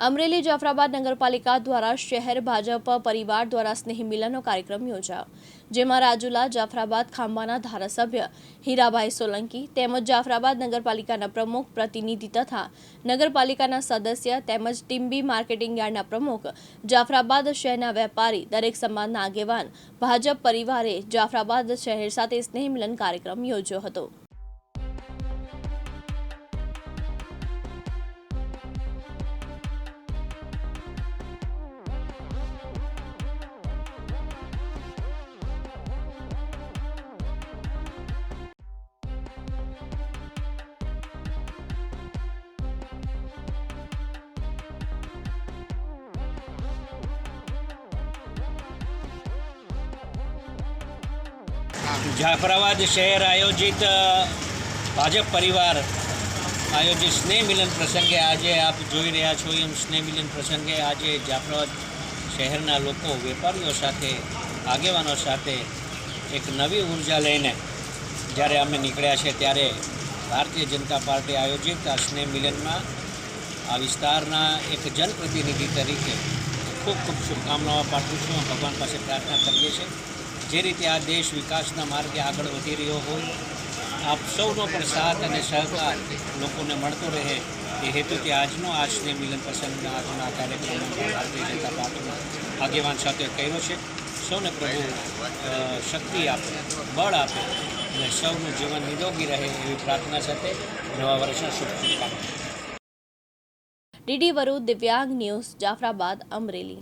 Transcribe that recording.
અમરેલી જાફરાબાદ નગરપાલિકા દ્વારા શહેર ભાજપ પરિવાર દ્વારા સ્નેહ મિલનનો કાર્યક્રમ યોજાયો, જેમાં રાજુલા, જાફરાબાદ ખાંભાના ધારાસભ્ય હીરાભાઈ સોલંકી તેમજ જાફરાબાદ નગરપાલિકાના પ્રમુખ પ્રતિનિધિ તથા નગરપાલિકાના સદસ્ય તેમજ ટીમ્બી માર્કેટિંગ યાર્ડના પ્રમુખ, જાફરાબાદ શહેરના વેપારી, દરેક સમાજના આગેવાન, ભાજપ પરિવારે જાફરાબાદ શહેર સાથે સ્નેહ મિલન કાર્યક્રમ યોજ્યો હતો. જાફરાબાદ શહેર આયોજિત ભાજપ પરિવાર આયોજિત સ્નેહ મિલન પ્રસંગે આજે આપ જોઈ રહ્યા છો એમ સ્નેહ મિલન પ્રસંગે આજે જાફરાબાદ શહેરના લોકો, વેપારીઓ સાથે, આગેવાનો સાથે એક નવી ઊર્જા લઈને જ્યારે અમે નીકળ્યા છે ત્યારે ભારતીય જનતા પાર્ટી આયોજિત આ સ્નેહ મિલનમાં આ વિસ્તારના એક જનપ્રતિનિધિ તરીકે ખૂબ ખૂબ શુભકામનાઓ પાઠવું છું. ભગવાન પાસે પ્રાર્થના કરીએ છીએ. જે રીતે આ દેશ વિકાસના માર્ગે આગળ વધી રહ્યો હોય, આપ સૌનો પણ સાથ અને સહકાર લોકોને મળતો રહે એ હેતુથી આજનો આ સ્નેહ મિલન પ્રસંગના આજનો આ કાર્યક્રમ ભારતીય જનતા પાર્ટીના આગેવાન સાથે કર્યો છે. સૌને પ્રભુ શક્તિ આપે, બળ આપે અને સૌનું જીવન નિરોગી રહે એવી પ્રાર્થના સાથે નવા વર્ષના શુભ શુભકામના ડીડી વરુ દિવ્યાંગ ન્યૂઝ, જાફરાબાદ, અમરેલી.